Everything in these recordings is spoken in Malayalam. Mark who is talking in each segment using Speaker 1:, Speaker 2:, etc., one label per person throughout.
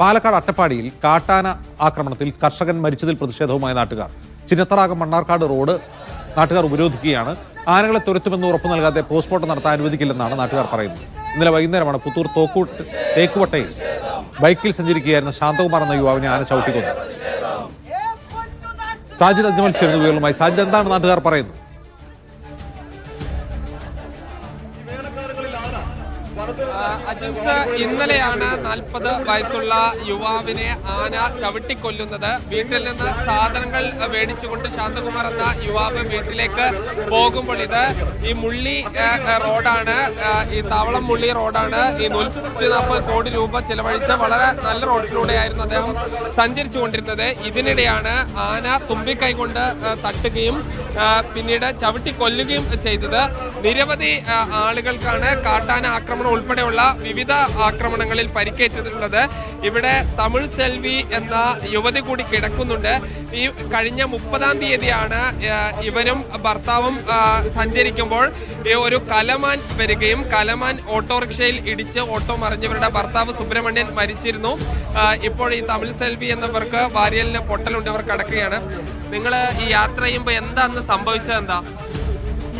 Speaker 1: പാലക്കാട് അട്ടപ്പാടിയിൽ കാട്ടാന ആക്രമണത്തിൽ കർഷകൻ മരിച്ചതിൽ പ്രതിഷേധവുമായി നാട്ടുകാർ. ചിന്നത്തറാകം മണ്ണാർക്കാട് റോഡ് നാട്ടുകാർ ഉപരോധിക്കുകയാണ്. ആനകളെ തുരത്തുമെന്ന് ഉറപ്പു നൽകാതെ പോസ്റ്റ്മോർട്ടം നടത്താൻ അനുവദിക്കില്ലെന്നാണ് നാട്ടുകാർ പറയുന്നത്. ഇന്നലെ വൈകുന്നേരമാണ് പുത്തൂർ തോക്കൂട്ട് തേക്കുവട്ടയിൽ ബൈക്കിൽ സഞ്ചരിക്കുകയായിരുന്ന ശാന്തകുമാർ എന്ന യുവാവിനെ ആന ചവിട്ടിക്കൊന്നു സാജിദ് അജ്മൽ ചേരുന്ന സാജിദ് എന്താണ് നാട്ടുകാർ പറയുന്നത്?
Speaker 2: ആ, അജിംസ് ഇന്നലെയാണ് നാൽപ്പത് വയസ്സുള്ള യുവാവിനെ ആന ചവിട്ടിക്കൊല്ലുന്നത്. വീട്ടിൽ നിന്ന് സാധനങ്ങൾ മേടിച്ചുകൊണ്ട് ശാന്തകുമാർ എന്ന യുവാവ് വീട്ടിലേക്ക് പോകുമ്പോൾ ഇത് ഈ മുള്ളി റോഡാണ്. ഈ താവളം മുള്ളി റോഡാണ്. ഈ നൂറ്റി നാൽപ്പത് കോടി രൂപ ചെലവഴിച്ച വളരെ നല്ല റോഡിലൂടെയായിരുന്നു അദ്ദേഹം സഞ്ചരിച്ചു കൊണ്ടിരുന്നത് ഇതിനിടെയാണ് ആന തുമ്പിക്കൈ കൊണ്ട് തട്ടുകയും പിന്നീട് ചവിട്ടിക്കൊല്ലുകയും ചെയ്തത്. നിരവധി ആളുകൾക്കാണ് കാട്ടാന ആക്രമണം ഉൾപ്പെടെയുള്ള വിവിധ ആക്രമണങ്ങളിൽ പരിക്കേറ്റിട്ടുള്ളത്. ഇവിടെ തമിഴ് സെൽവി എന്ന യുവതി കൂടി കിടക്കുന്നുണ്ട്. ഈ കഴിഞ്ഞ മുപ്പതാം തീയതിയാണ് ഇവരും ഭർത്താവും സഞ്ചരിക്കുമ്പോൾ ഒരു കലമാൻ വരികയും കലമാൻ ഓട്ടോറിക്ഷയിൽ ഇടിച്ച് ഓട്ടോ മറിഞ്ഞവരുടെ ഭർത്താവ് സുബ്രഹ്മണ്യൻ മരിച്ചിരുന്നു. ഇപ്പോൾ ഈ തമിഴ് സെൽവി എന്നവർക്ക് വാരിയലിന് പൊട്ടലുണ്ട്. ഇവർ കിടക്കുകയാണ്. നിങ്ങൾ ഈ യാത്ര ചെയ്യുമ്പോൾ എന്താ അന്ന് സംഭവിച്ചത് എന്താ?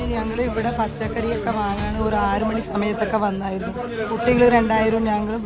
Speaker 3: ഞങ്ങൾ ഇവിടെ പച്ചക്കറിയൊക്കെ വാങ്ങാൻ ഒരു ആറു മണി സമയത്തൊക്കെ വന്നായിരുന്നു. കുട്ടികൾ രണ്ടായിരം ഞങ്ങൾ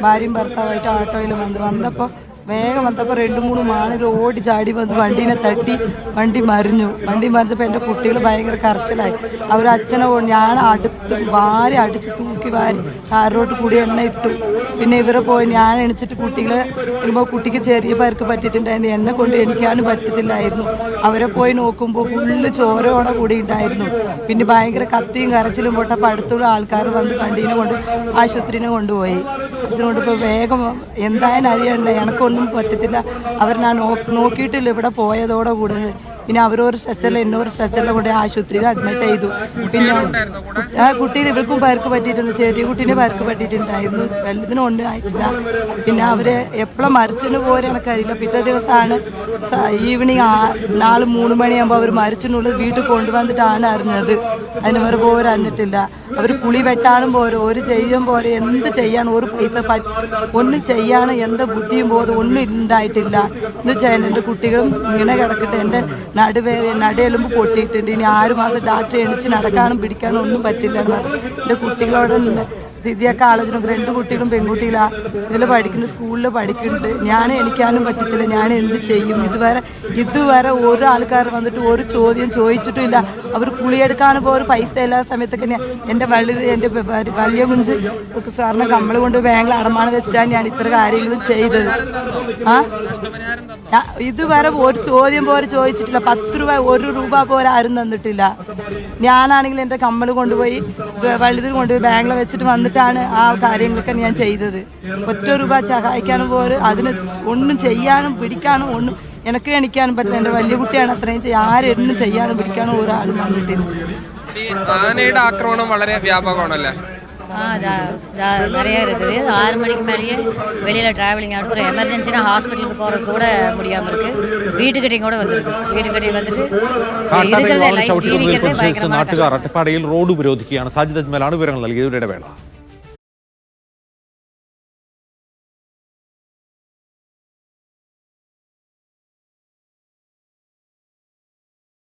Speaker 3: ഭാര്യയും ഭർത്താവായിട്ട് ഓട്ടോയിൽ വന്ന്. വന്നപ്പോൾ വേഗം വന്നപ്പോൾ രണ്ട് മൂന്ന് മാളിൽ ഓടി ചാടി വന്ന് വണ്ടീനെ തട്ടി വണ്ടി മറിഞ്ഞു. വണ്ടി മറിഞ്ഞപ്പോൾ എന്റെ കുട്ടികൾ ഭയങ്കര കരച്ചിലായി. അവർ അച്ഛനെ ഞാൻ അടുത്ത് വാരി അടിച്ച് തൂക്കി വാരി കാറിലോട്ട് കൂടി എണ്ണ ഇട്ടു. പിന്നെ ഇവരെ പോയി ഞാൻ എണിച്ചിട്ട് കുട്ടികളെ വരുമ്പോൾ കുട്ടിക്ക് ചെറിയ പേർക്ക് പറ്റിയിട്ടുണ്ടായിരുന്നു. എന്നെ കൊണ്ട് എണിക്കാനും പറ്റത്തില്ലായിരുന്നു. അവരെ പോയി നോക്കുമ്പോൾ ഫുള്ള് ചോരയോടെ കൂടി ഉണ്ടായിരുന്നു. പിന്നെ ഭയങ്കര കത്തിയും കരച്ചിലും പൊട്ടപ്പോൾ അടുത്തുള്ള ആൾക്കാർ വന്ന് വണ്ടീനെ കൊണ്ട് ആശുപത്രിനെ കൊണ്ടുപോയി. ആശുപത്രി കൊണ്ടിപ്പോൾ വേഗം എന്തായാലും അറിയണ്ട എനക്കൊന്നും പറ്റത്തില്ല. അവർ ഞാൻ നോക്കിയിട്ടില്ല ഇവിടെ പോയതോടെ കൂടെ. പിന്നെ അവരൊരു സ്ട്രെച്ചറിൽ എന്നൊരു സ്ട്രെച്ചറിൽ കൊണ്ട് ആശുപത്രിയിൽ അഡ്മിറ്റ് ചെയ്തു. പിന്നെ ആ കുട്ടിയിൽ ഇവർക്കും പേർക്ക് പറ്റിയിട്ടുണ്ട് ചെറിയ കുട്ടീനെ പേർക്ക് പറ്റിയിട്ടുണ്ടായിരുന്നു. വലുതിനും ഒന്നും ആയിട്ടില്ല. പിന്നെ അവരെ എപ്പോഴും മരിച്ചിന് പോലും എനിക്കറിയില്ല പിറ്റേ ദിവസമാണ് ഈവനിങ് നാല് മൂന്ന് മണിയാകുമ്പോൾ അവർ മരിച്ചിനുള്ളത് വീട്ടിൽ കൊണ്ടുവന്നിട്ടാണ് അറിഞ്ഞത്. അതിന് അവർ പോരെ അറിഞ്ഞിട്ടില്ല. അവർ പുളി വെട്ടാനും പോരെ ഒരു ചെയ്യും പോരെ എന്ത് ചെയ്യാൻ ഒരു പൈസ ഒന്നും ചെയ്യാനും എന്ത് ബുദ്ധിയും പോലും ഒന്നും ഉണ്ടായിട്ടില്ല എന്ന് ചെയ്യാൻ എന്റെ കുട്ടികളും ഇങ്ങനെ കിടക്കട്ടെ. എന്റെ നടുവേ നടുവെലുമ്പ് പൊട്ടിയിട്ടുണ്ട്. ഇനി ആറ് മാസം ഡാക്ടറെ എണിച്ച് നടക്കാനും പിടിക്കാനും ഒന്നും പറ്റില്ല എന്റെ കുട്ടികളോട് സ്ഥിതിയൊക്കെ ആലോചന രണ്ട് കുട്ടികളും പെൺകുട്ടികളാ. ഇതിൽ പഠിക്കുന്ന സ്കൂളിൽ പഠിക്കുന്നുണ്ട്. ഞാൻ എണിക്കാനും പറ്റത്തില്ല. ഞാൻ എന്ത് ചെയ്യും? ഇതുവരെ ഇതുവരെ ഓരോ ആൾക്കാർ വന്നിട്ട് ഒരു ചോദ്യം ചോദിച്ചിട്ടും ഇല്ല അവർ കുളിയെടുക്കാൻ പോലും പൈസ എല്ലാ സമയത്തൊക്കെ ഞാൻ എന്റെ വലുത് എന്റെ വലിയ കുഞ്ച് സാറിന് കമ്മൽ കൊണ്ട് ബാങ്കിൽ അടമാണ് വെച്ചിട്ടാണ് ഞാൻ ഇത്ര കാര്യങ്ങളും ചെയ്തത്. ആ? ഇതുവരെ ഒരു ചോദ്യം പോലും ചോദിച്ചിട്ടില്ല. പത്ത് രൂപ ഒരു രൂപ പോലും ആരും തന്നിട്ടില്ല. ഞാനാണെങ്കിൽ എന്റെ കമ്മൽ കൊണ്ടുപോയി വലുതിൽ കൊണ്ടുപോയി ബാങ്കിൽ വെച്ചിട്ട് വന്നിട്ടാണ് ആ കാര്യങ്ങളൊക്കെ ഞാൻ ചെയ്തത് ഒറ്റ രൂപ സഹായിക്കാനും പോലും അതിന് ഒന്നും ചെയ്യാനും പിടിക്കാനും ഒന്നും എനിക്ക് എണിക്കാനും പറ്റില്ല എൻ്റെ വലിയ കുട്ടിയാണ് അത്രയും ചെയ്യാൻ ആരെന്നും ചെയ്യാനും പിടിക്കാനും ഒരാളും വന്നിട്ടില്ല
Speaker 2: ഈ ആനയുടെ ആക്രമണം വളരെ വ്യാപകമാണല്ലേ
Speaker 4: ஆ ஜா- ஜா- நிறைய இருக்குது ஆறு மணிக்கு மேலேயே வெளியில் ட்ராவலிங் ஆகிட்டு ஒரு எமர்ஜென்சினா ஹாஸ்பிட்டலுக்கு போகிறது கூட முடியாமல் இருக்குது வீட்டுக்கிட்டையும் கூட வந்துருக்கு வீட்டுக்கிட்டையும் வந்துட்டு
Speaker 1: കാട്ടാന
Speaker 4: இருக்கிறதே
Speaker 1: യുവാവിനെ
Speaker 4: லைஃப்
Speaker 1: ചവിട്ടിക്കൊന്നതിൽ
Speaker 4: ஜீவிக்கிறதே
Speaker 1: പ്രതിഷേധിച്ച്
Speaker 4: பயங்கரமான
Speaker 1: നാട്ടുകാർ അട്ടപ്പാടിയിൽ റോഡ് ഉപരോധിക്കുകയാണ് സാജിദ് അജ്മലാണ് വിവരങ്ങൾ നൽകിയത് ഇവരുടെ വേള